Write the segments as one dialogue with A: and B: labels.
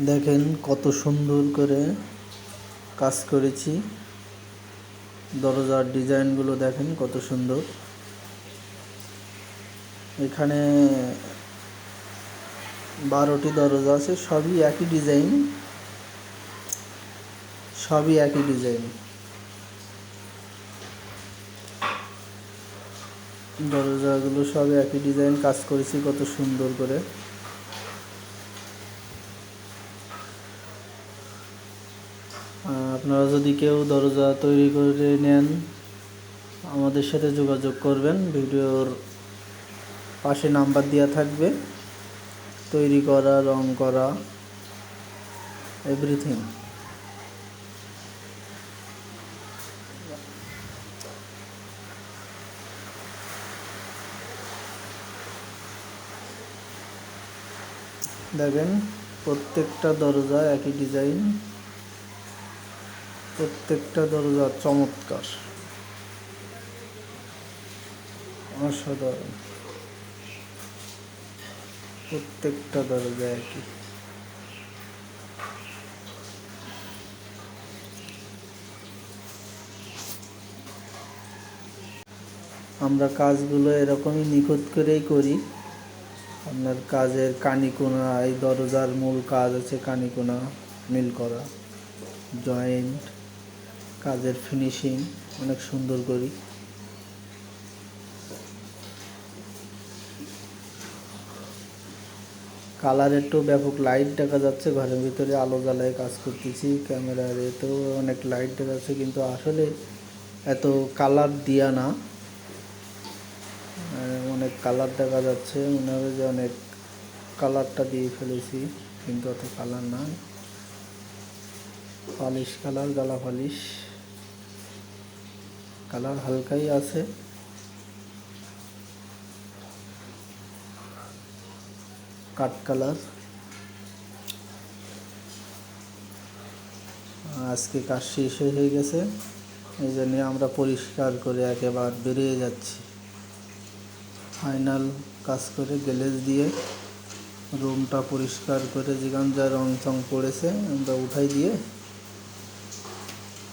A: দেখেন কত সুন্দর করে কাজ করেছি। দরজার ডিজাইনগুলো দেখেন কত সুন্দর। এখানে বারোটি দরজা আছে, সবই একই ডিজাইন। সবই একই ডিজাইন। দরজাগুলো সবই একই ডিজাইন, কাজ করেছি কত সুন্দর করে। আপনারা যদি কেউ দরজা তৈরি করে নেন, আমাদের সাথে যোগাযোগ করবেন। ভিডিওর পাশে নাম্বার দেওয়া থাকবে। তৈরি করা, রং করা এভরিথিং দেখেন, প্রত্যেকটা দরজা একই ডিজাইন প্রত্যেকটা দরজা চমৎকার। অসাধারণ। প্রত্যেকটা দরজা একই। আমরা কাজগুলো এরকমই নিখুঁত করেই করি। আপনার কাজের কানিকোনা, এই দরজার মূল কাজ আছে কানিকোনা, মিল করা, জয়েন্ট কাজের ফিনিশিং অনেক সুন্দর করি। কালার একটু ব্যাপক লাইট দেখা যাচ্ছে, ঘরের ভিতরে আলো জ্বালায় কাজ করতেছি ক্যামেরার এতেও অনেক লাইট দেখা যাচ্ছে, কিন্তু আসলে এত কালার দিয়া না। অনেক কালার দেখা যাচ্ছে, মনে হবে যে অনেক কালারটা দিয়ে ফেলেছি, কিন্তু অত কালার না পালিশ কালার গালা পালিশ কালার হালকাই আছে। Cut colour. আজকে কাজ শেষ হয়ে গেছে, এই জন্য আমরা পরিষ্কার করে একেবারে বেরিয়ে যাচ্ছি। ফাইনাল কাজ করে গ্যালেজ দিয়ে রুমটা পরিষ্কার করে যেখান যা রং চং পড়েছে, আমরা উঠাই দিয়ে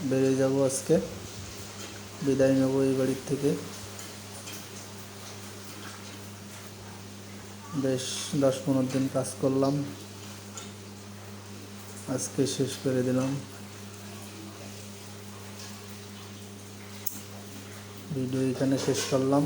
A: বেরিয়ে যাব আজকে। বিদায় নেব এই বাড়ির থেকে। বেশ, দশ পনেরো দিন কাজ করলাম। আজকে শেষ করে দিলাম। ভিডিও এখানে শেষ করলাম।